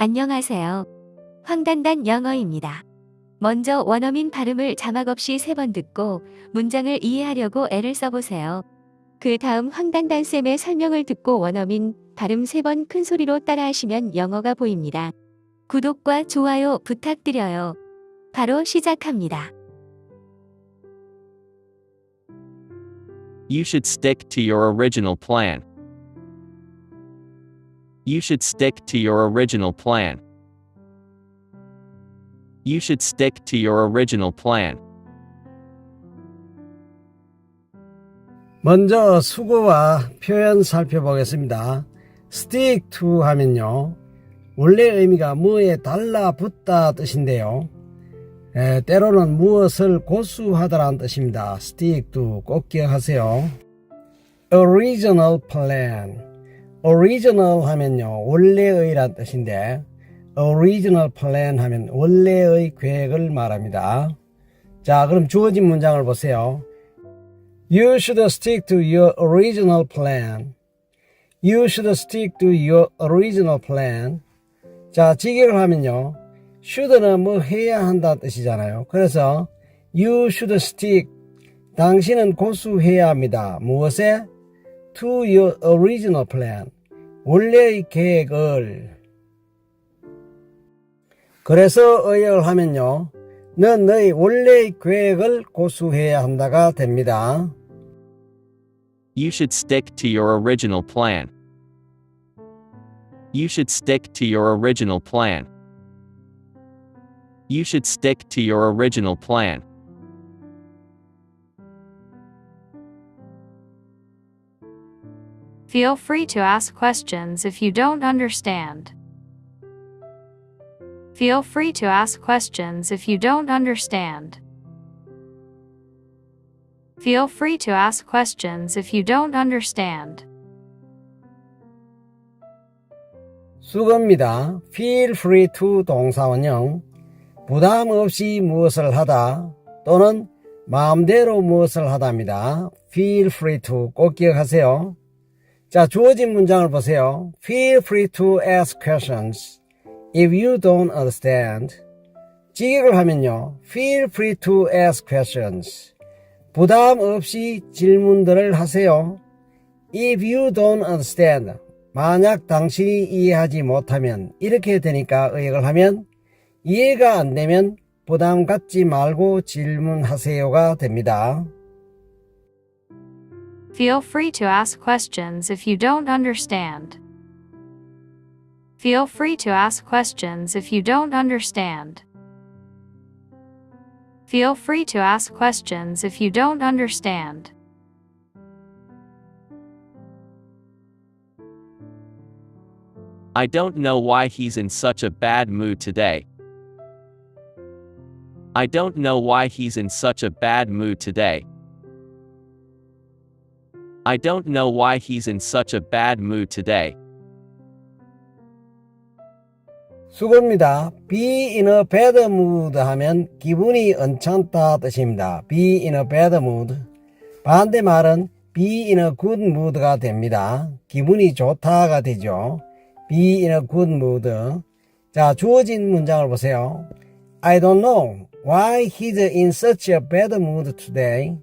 안녕하세요. 황단단 영어입니다. 먼저 원어민 발음을 자막 없이 세 번 듣고 문장을 이해하려고 애를 써보세요. 그 다음 황단단 쌤의 설명을 듣고 원어민 발음 세 번 큰 소리로 따라하시면 영어가 보입니다. 구독과 좋아요 부탁드려요. 바로 시작합니다. You should stick to your original plan. You should stick to your original plan. You should stick to your original plan. 먼저 수거와 표현 살펴보겠습니다. stick to 하면요. 원래 의미가 무에 달라붙다 뜻인데요. 에, 때로는 무엇을 고수하다라는 뜻입니다. stick to 꼭 기억하세요. original plan. Original 하면요. 원래의란 뜻인데 original plan 하면 원래의 계획을 말합니다. 자, 그럼 주어진 문장을 보세요. You should stick to your original plan. You should stick to your original plan. 자, 직역을 하면요. should는 뭐 해야 한다 뜻이잖아요. 그래서 you should stick. 당신은 고수해야 합니다. 무엇에? To your original plan. 원래의 계획을. 그래서 의역을 하면요. 넌 너의 원래의 계획을 고수해야 한다가 됩니다. You should stick to your original plan. You should stick to your original plan. You should stick to your original plan. Feel free to ask questions if you don't understand. Feel free to ask questions if you don't understand. Feel free to ask questions if you don't understand. 수거입니다. feel free to 동사원형 부담 없이 무엇을 하다 또는 마음대로 무엇을 하다입니다. feel free to 꼭 기억하세요. 자, 주어진 문장을 보세요. feel free to ask questions if you don't understand. 직역을 하면요. feel free to ask questions. 부담 없이 질문들을 하세요. if you don't understand. 만약 당신이 이해하지 못하면 이렇게 되니까 의역을 하면 이해가 안 되면 부담 갖지 말고 질문하세요가 됩니다. Feel free to ask questions if you don't understand. Feel free to ask questions if you don't understand. Feel free to ask questions if you don't understand. I don't know why he's in such a bad mood today. I don't know why he's in such a bad mood today. I don't know why he's in such a bad mood today. 수고입니다. be in a bad mood 하면 기분이 언짢다 뜻입니다. be in a bad mood. 반대 말은 be in a good mood가 됩니다. 기분이 좋다가 되죠. be in a good mood. 자, 주어진 문장을 보세요. I don't know why he's in such a bad mood today.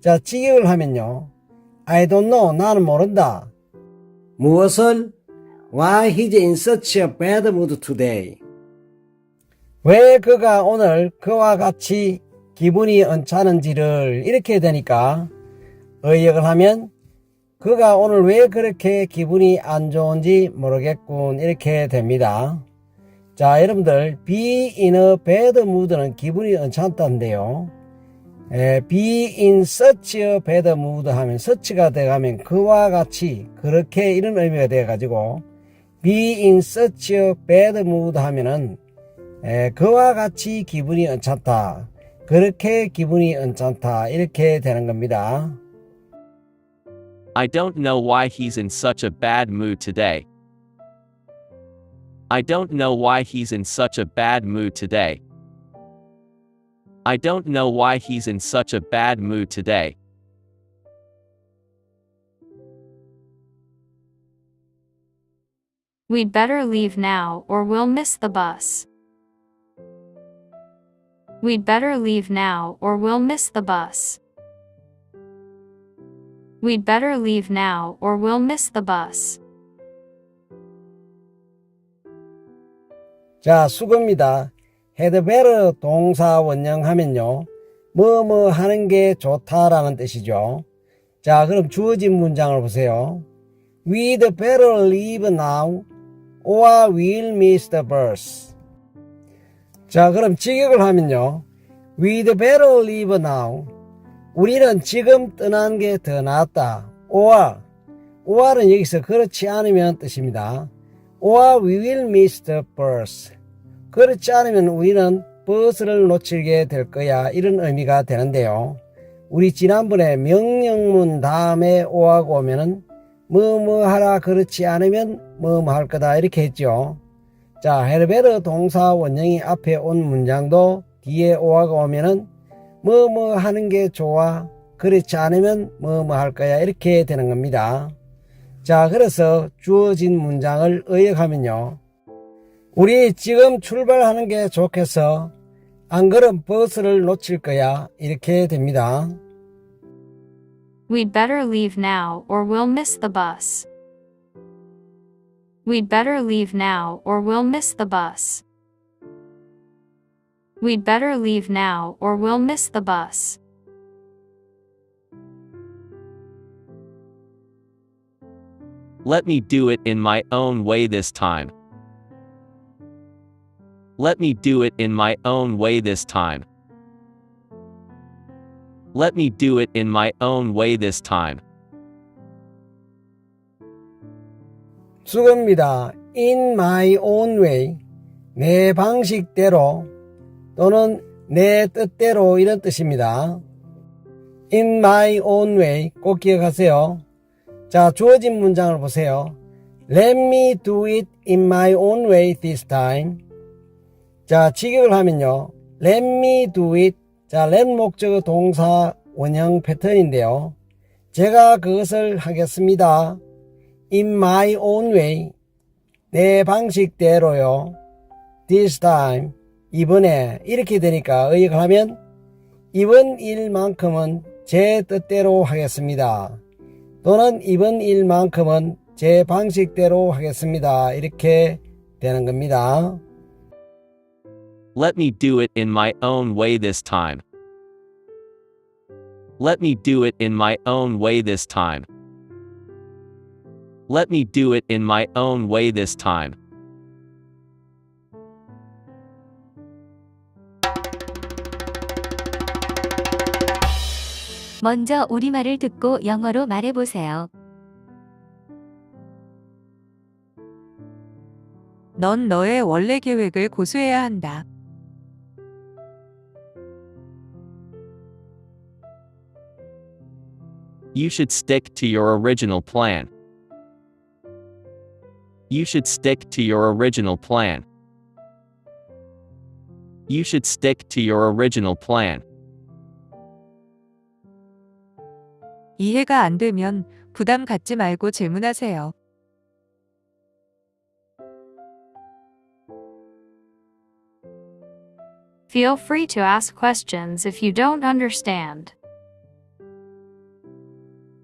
자, 직역을 하면요. I don't know. 나는 모른다. 무엇을? Why he's in such a bad mood today. 왜 그가 오늘 그와 같이 기분이 언짢은지를 이렇게 되니까 의역을 하면 그가 오늘 왜 그렇게 기분이 안 좋은지 모르겠군 이렇게 됩니다. 자 여러분들 be in a bad mood는 기분이 언짢다인데요. 에, be in such a bad mood 하면 such가 돼가면 그와 같이 그렇게 이런 의미가 돼가지고 be in such a bad mood 하면은 에, 그와 같이 기분이 언짢다. 그렇게 기분이 언짢다. 이렇게 되는 겁니다. I don't know why he's in such a bad mood today. I don't know why he's in such a bad mood today. I don't know why he's in such a bad mood today. We'd better leave now or we'll miss the bus. We'd better leave now or we'll miss the bus. We'd better leave now or we'll miss the bus. 자, 수고입니다. Better 동사 원형 하면요. 뭐뭐 하는 게 좋다라는 뜻이죠. 자, 그럼 주어진 문장을 보세요. We'd better leave now or we'll miss the bus. 자, 그럼 직역을 하면요. We'd better leave now. 우리는 지금 떠나는 게더 낫다. or, or은 여기서 그렇지 않으면 뜻입니다. or we will miss the bus. 그렇지 않으면 우리는 버스를 놓치게 될 거야. 이런 의미가 되는데요. 우리 지난번에 명령문 다음에 오하고 오면은 뭐뭐 하라 그렇지 않으면 뭐뭐 할 거다 이렇게 했죠. 자, 헤르베르 동사 원형이 앞에 온 문장도 뒤에 오하고 오면은 뭐뭐 하는 게 좋아. 그렇지 않으면 뭐뭐 할 거야. 이렇게 되는 겁니다. 자, 그래서 주어진 문장을 의역하면요. 우리 지금 출발하는 게 좋겠어. 안 그럼 버스를 놓칠 거야. 이렇게 됩니다. We'd better leave now or we'll miss the bus. We'd better leave now or we'll miss the bus. We'd better leave now or we'll miss the bus. Let me do it in my own way this time. Let me do it in my own way this time. Let me do it in my own way this time. 수고입니다. In my own way. 내 방식대로 또는 내 뜻대로 이런 뜻입니다. In my own way 꼭 기억하세요. 자, 주어진 문장을 보세요. Let me do it in my own way this time. 자, 직역을 하면요. Let me do it. 자, let 목적어 동사 원형 패턴인데요. 제가 그것을 하겠습니다. In my own way. 내 방식대로요. This time. 이번에 이렇게 되니까 의역을 하면 이번 일만큼은 제 뜻대로 하겠습니다. 또는 이번 일만큼은 제 방식대로 하겠습니다. 이렇게 되는 겁니다. Let me do it in my own way this time. Let me do it in my own way this time. Let me do it in my own way this time. 먼저 우리말을 듣고 영어로 말해보세요. 넌 너의 원래 계획을 고수해야 한다. You should stick to your original plan. You should stick to your original plan. You should stick to your original plan. 이해가 안 되면 부담 갖지 말고 질문하세요. Feel free to ask questions if you don't understand.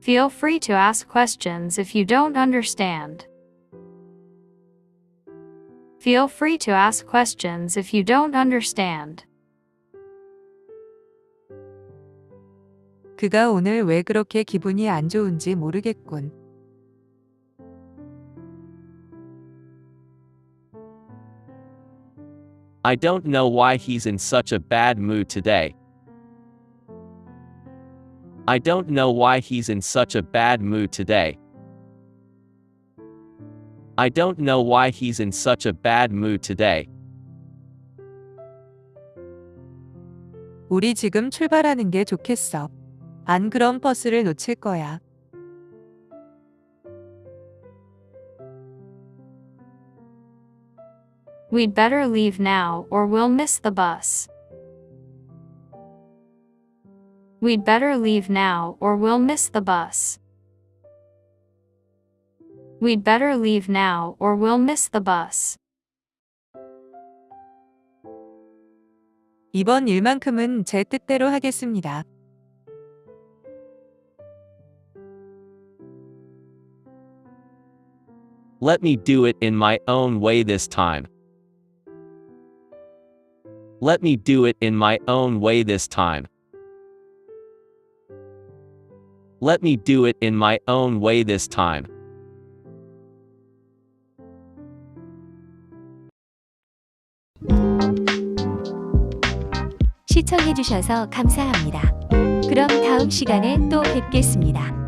Feel free to ask questions if you don't understand. Feel free to ask questions if you don't understand. 그가 오늘 왜 그렇게 기분이 안 좋은지 모르겠군. I don't know why he's in such a bad mood today. I don't know why he's in such a bad mood today. I don't know why he's in such a bad mood today. 우리 지금 출발하는 게 좋겠어. 안 그럼 버스를 놓칠 거야. We'd better leave now or we'll miss the bus. We'd better leave now or we'll miss the bus. We'd better leave now or we'll miss the bus. 이번 일만큼은 제 뜻대로 하겠습니다. Let me do it in my own way this time. Let me do it in my own way this time. Let me do it in my own way this time. 시청해주셔서 감사합니다. 그럼 다음 시간에 또 뵙겠습니다.